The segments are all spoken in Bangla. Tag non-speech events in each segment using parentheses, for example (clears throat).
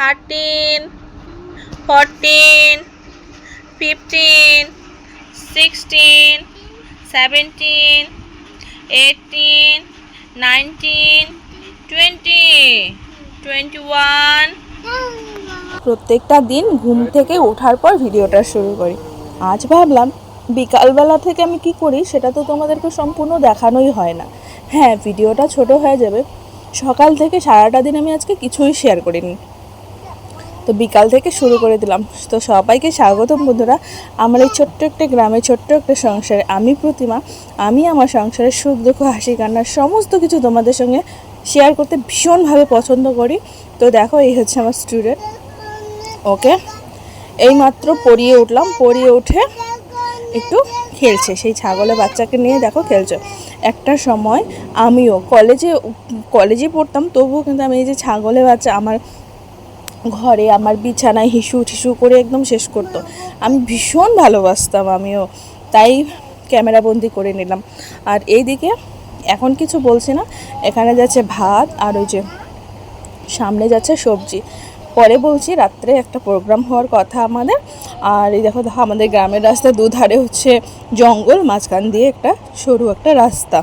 Thirteen fourteen fifteen sixteen seventeen eighteen nineteen twenty twenty one প্রত্যেকটা দিন ঘুম থেকে ওঠার পর ভিডিওটা শুরু করি। আজ ভাবলাম, বিকালবেলা থেকে আমি কি করি সেটা তো তোমাদেরকে সম্পূর্ণ দেখানোই হয় না। হ্যাঁ ভিডিওটা ছোট হয়ে যাবে। সকাল থেকে সারাটা দিন আমি আজকে কিছুই শেয়ার করিনি। তো বিকাল থেকে শুরু করে দিলাম। তো সবাইকে স্বাগতম বন্ধুরা। আমার এই ছোট্ট একটা গ্রামে, ছোট্ট একটা সংসারে আমি প্রতিমা, আমি আমার সংসারের সুখ, দুঃখ, হাসি, কান্নার সমস্ত কিছু তোমাদের সঙ্গে শেয়ার করতে ভীষণভাবে পছন্দ করি। তো দেখো, এই হচ্ছে আমার স্টুডেন্ট ওকে? এইমাত্র পড়িয়ে উঠলাম। পড়িয়ে উঠে একটু খেলছে। সেই ছাগলের বাচ্চাকে নিয়ে দেখো খেলছে। একটা সময় আমিও কলেজে কলেজে পড়তাম, তবুও কিন্তু আমি এই যে ছাগলের বাচ্চা, আমার ঘরে আমার বিছানায় হিসু ঠিসু করে একদম শেষ করতো। আমি ভীষণ ভালোবাসতাম আমিও, তাই ক্যামেরাবন্দি করে নিলাম। আর এইদিকে এখন কিছু বলছি না, এখানে যাচ্ছে ভাত আর ওই যে সামনে যাচ্ছে সবজি। পরে বলছি রাত্রে একটা প্রোগ্রাম হওয়ার কথা আমাদের, আর এই দেখো দেখো আমাদের গ্রামের রাস্তা দুধারে হচ্ছে জঙ্গল, মাঝখান দিয়ে একটা সরু একটা রাস্তা।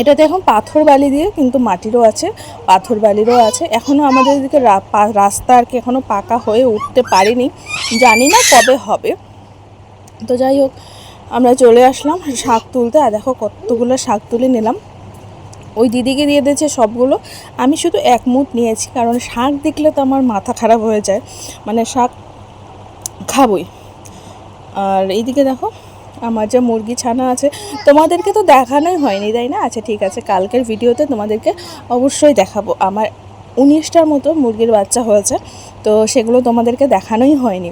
এটাতে এখন পাথর বালি দিয়ে কিন্তু মাটিরও আছে, পাথর বালিরও আছে। এখনও আমাদের এদিকে রাস্তা আর কি এখনও পাকা হয়ে উঠতে পারিনি। জানি না কবে হবে। তো যাই হোক, আমরা চলে আসলাম শাক তুলতে। আর দেখো কতগুলো শাক তুলে নিলাম। ওই দিদিকে দিয়ে দিয়েছে সবগুলো। আমি শুধু এক মুঠ নিয়েছি, কারণ শাক দেখলে তো আমার মাথা খারাপ হয়ে যায়। মানে শাক খাবই। আর এইদিকে দেখো আমার যা মুরগি ছানা আছে, তোমাদেরকে তো দেখানোই হয়নি, তাই না? আচ্ছা ঠিক আছে, কালকের ভিডিওতে তোমাদেরকে অবশ্যই দেখাবো। আমার উনিশটার মতো মুরগির বাচ্চা হয়েছে, তো সেগুলো তোমাদেরকে দেখানোই হয়নি।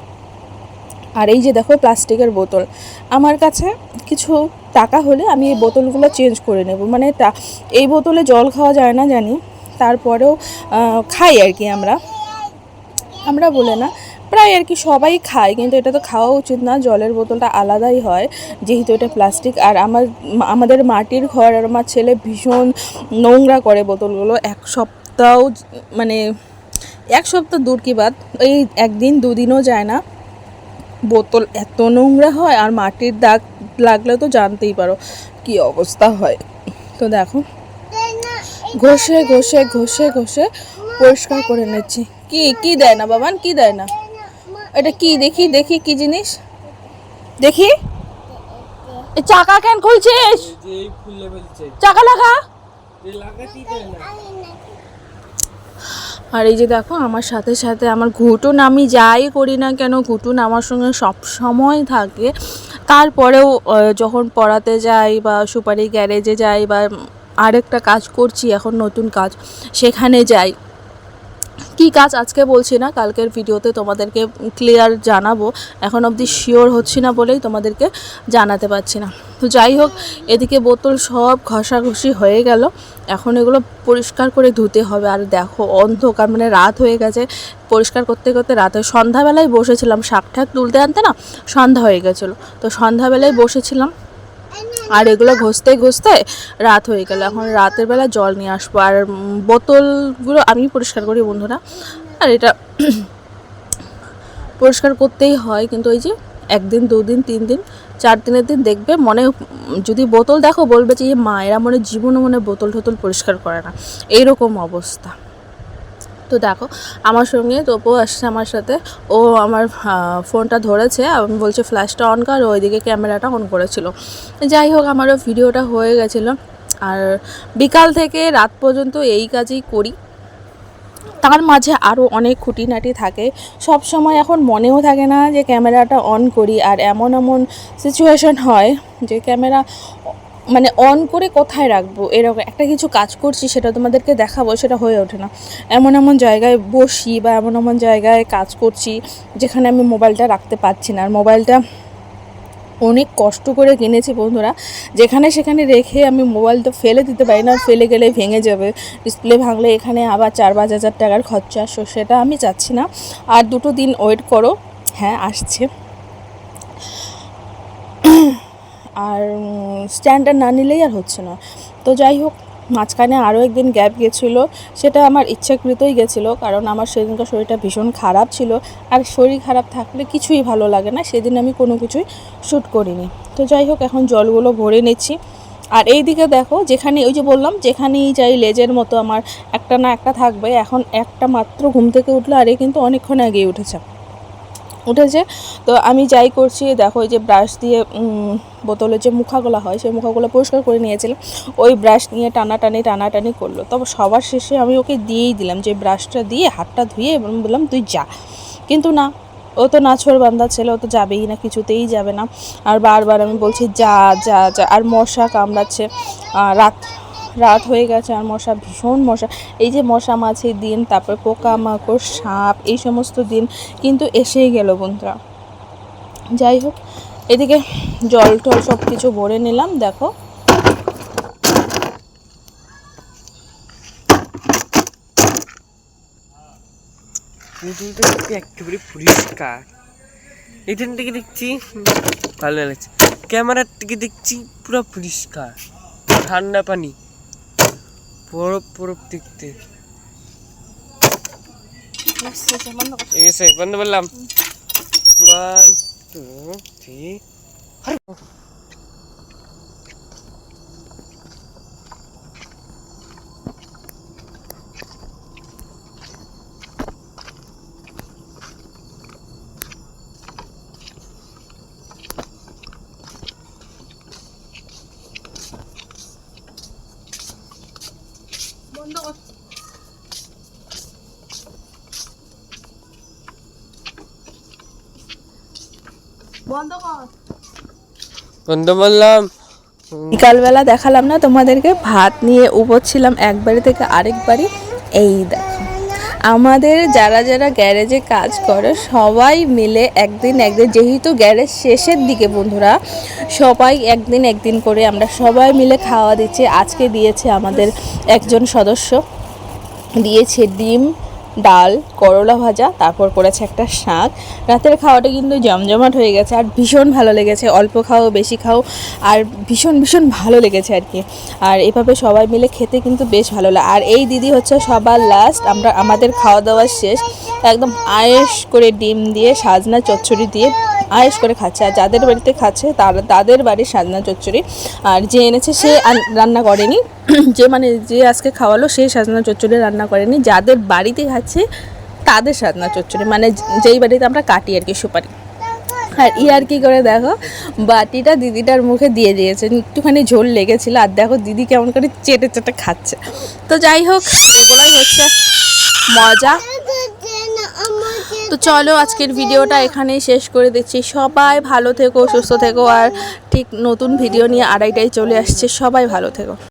আর এই যে দেখো, প্লাস্টিকের বোতল। আমার কাছে কিছু টাকা হলে আমি এই বোতলগুলো চেঞ্জ করে নেব। মানে টা- এই বোতলে জল খাওয়া যায় না জানি, তারপরেও খাই আর কি আমরা। আমরা বলে না প্রায় আর কি সবাই খায়, কিন্তু এটা তো খাওয়া উচিত না, জলের বোতলটা আলাদাই হয়, যেহেতু এটা প্লাস্টিক আর আমার আমাদের মাটির ঘর আর আমার ছেলে ভীষণ নোংরা করে বোতলগুলো, এক সপ্তাহ মানে এক সপ্তাহ দূর কি বাদ এই একদিন দুদিনও যায় না। বোতল এত নোংরা হয়, আর মাটির দাগ লাগলে তো জানতেই পারো কি অবস্থা হয়। তো দেখো, ঘষে ঘষে ঘষে ঘষে পরিষ্কার করে নিচ্ছি। কি কি দেয় না বাবান, কি দেয় না? এটা কি? দেখি দেখি কি জিনিস। দেখি। চাকা কেন খুলছিস? চাকা লাগা। আর এই যে দেখো আমার সাথে সাথে আমার ঘুটুন আমি যাই করি না কেন ঘুটুন আমার সঙ্গে সব সময় থাকে। তারপরেও যখন পড়াতে যাই বা সুপারি গ্যারেজে যাই বা আরেকটা কাজ করছি এখন নতুন কাজ সেখানে যাই। কি কাজ আজকে বলছি না, কালকের ভিডিওতে তোমাদেরকে ক্লিয়ার জানাব। এখন অবধি শিওর হচ্ছি না বলেই তোমাদেরকে জানাতে পারছি না। তো যাই হোক, এদিকে বোতল সব ঘষাঘষি হয়ে গেল। এখন এগুলো পরিষ্কার করে ধুতে হবে। আর দেখো, অন্ধকার মানে রাত হয়ে গেছে। পরিষ্কার করতে করতে রাত হয়ে সন্ধ্যাবেলায় বসেছিলাম। শাক ঠাক তুলতে আনতে না সন্ধ্যা হয়ে গেছিল। তো সন্ধ্যাবেলায় বসেছিলাম। আর এগুলো ঘষতে ঘষতে রাত হয়ে গেল। এখন রাতের বেলা জল নিয়ে আসব। আর বোতলগুলো আমি পরিষ্কার করি বন্ধুরা। আর এটা (coughs) পরিষ্কার করতেই হয়। কিন্তু ওই যে একদিন, দুদিন তিন দিন চার দিনের দিন দেখবে মনে যদি বোতল দেখো বলবে যে "এ মা মনে জীবনে মনে বোতল টোতল পরিষ্কার করে না। এইরকম অবস্থা। তো দেখো, আমার সঙ্গে তপু আসছে আমার সাথে। ও আমার ফোনটা ধরেছে আমি বলছে ফ্ল্যাশটা অন কর ওইদিকে ক্যামেরাটা অন করেছিল। যাই হোক, আমারও ভিডিওটা হয়ে গেছিল। আর বিকাল থেকে রাত পর্যন্ত এই কাজই করি। তার মাঝে আরও অনেক খুঁটিনাটি থাকে। সব সময় এখন মনেও থাকে না যে ক্যামেরাটা অন করি, আর এমন এমন সিচুয়েশন হয় যে ক্যামেরা মানে অন করে কোথায় রাখব? এরকম একটা কিছু কাজ করছি, সেটা তোমাদেরকে দেখাবো, সেটা হয়ে ওঠে না। এমন এমন জায়গায় বসি বা এমন এমন জায়গায় কাজ করছি, যেখানে আমি মোবাইলটা রাখতে পারছি না। আর মোবাইলটা অনেক কষ্ট করে কিনেছি বন্ধুরা। যেখানে সেখানে রেখে আমি মোবাইলটা ফেলে দিতে পারি না, ফেলে গেলে ভেঙে যাবে। ডিসপ্লে ভাঙলে এখানে আবার চার পাঁচ হাজার টাকার খরচা সো সেটা আমি চাচ্ছি না। আর দুটো দিন ওয়েট করো। হ্যাঁ আসছে। আর স্ট্যান্ডার্ড না নিলেই আর হচ্ছে না। তো যাই হোক, মাঝখানে আরও একদিন গ্যাপ গেছিল, সেটা আমার ইচ্ছাকৃতই গেছিল, কারণ আমার সেদিনকার শরীরটা ভীষণ খারাপ ছিল। আর শরীর খারাপ থাকলে কিছুই ভালো লাগে না, সেদিন আমি কোনো কিছুই শ্যুট করিনি। তো যাই হোক, এখন জলগুলো ভরে নিচ্ছি। আর এই দিকে দেখো, যেখানে, ওই যে বললাম, যেখানেই যাই, লেজের মতো আমার একটা না একটা থাকবে। এখন একটা মাত্র ঘুম থেকে উঠল, আর এ কিন্তু অনেকক্ষণ আগেই উঠেছে। উঠেছে। তো আমি যাই করছি, দেখো যে ব্রাশ দিয়ে বোতলে যে মুখাগুলো হয়, সেই মুখাগুলো পরিষ্কার করে নিয়েছিলাম। ওই ব্রাশ নিয়ে টানাটানি টানাটানি করল। তবে সবার শেষে আমি ওকে দিয়েই দিলাম যে ব্রাশটা দিয়ে হাতটা ধুয়ে এবং বললাম, তুই যা। কিন্তু না, ও তো নাছর বান্দা ছেলে, ও তো যাবেই না, কিছুতেই যাবে না। আর বারবার আমি বলছি, যা যা যা। আর মশা কামড়াচ্ছে। রাত রাত হয়ে গেছে আর মশা ভীষণ মশা। এই যে মশা, মাছির দিন তারপর পোকা মাকড় সাপ, এই সমস্ত দিন কিন্তু এসেই গেল বন্ধুরা। যাই হোক, এদিকে জল টল সব কিছু ভরে নিলাম, দেখো। সত্যি একেবারে পরিষ্কার। এখান থেকে দেখছি, ভালো লাগছে। ক্যামেরার থেকে দেখছি পুরো পরিষ্কার। ঠান্ডা পানি। দেখতে। ঠিক আছে বন্ধ করলাম। ওয়ান টু থ্রি বন্ধ বললাম বিকালবেলা দেখালাম না তোমাদেরকে? ভাত নিয়ে উপর ছিলাম এক বাড়ি থেকে আরেক বাড়ি এই দেখো। আমাদের যারা যারা গ্যারেজে কাজ করে, সবাই মিলে একদিন একদিন, যেহেতু গ্যারেজ শেষের দিকে বন্ধুরা, সবাই একদিন একদিন করে আমরা সবাই মিলে খাওয়া দিচ্ছি। আজকে দিয়েছে আমাদের একজন সদস্য, দিয়েছে ডিম ডাল, করলা ভাজা, তারপর করেছে একটা শাক। রাতের খাওয়াটা কিন্তু জমজমাট হয়ে গেছে আর ভীষণ ভালো লেগেছে। অল্প খাও, বেশি খাও, আর ভীষণ ভীষণ ভালো লেগেছে আর কি। আর এভাবে সবাই মিলে খেতে কিন্তু বেশ ভালো লাগে আর এই দিদি হচ্ছে সবার লাস্ট আমরা, আমাদের খাওয়া দাওয়া শেষ। একদম আয়েস করে ডিম দিয়ে, সাজনা চচ্চড়ি দিয়ে আয়েস করে খাচ্ছে আর যাদের বাড়িতে খাচ্ছে তারা, তাদের বাড়ির সাজনা চচ্চড়ি। আর যে এনেছে সে রান্না করেনি। (clears throat) যে মানে যে আজকে খাওয়ালো সে সাজনা চচ্চড়ি রান্না করেনি। যাদের বাড়িতে খাচ্ছে তাদের সাজনা চচ্চড়ি। মানে যেই বাড়িতে আমরা কাটি আর কি সুপারি। আর ই আর কি করে দেখো, বাটিটা দিদিটার মুখে দিয়ে দিয়েছে। একটুখানি ঝোল লেগেছিল। আর দেখো দিদি কেমন করে চেটে চেটে খাচ্ছে। তো যাই হোক, এগুলোই হচ্ছে মজা। তো চলো আজকের ভিডিওটা এখানেই শেষ করে দিচ্ছি। সবাই ভালো থেকো, সুস্থ থেকো, আর ঠিক নতুন ভিডিও নিয়ে আড়াইটায় চলে আসছে। সবাই ভালো থেকো।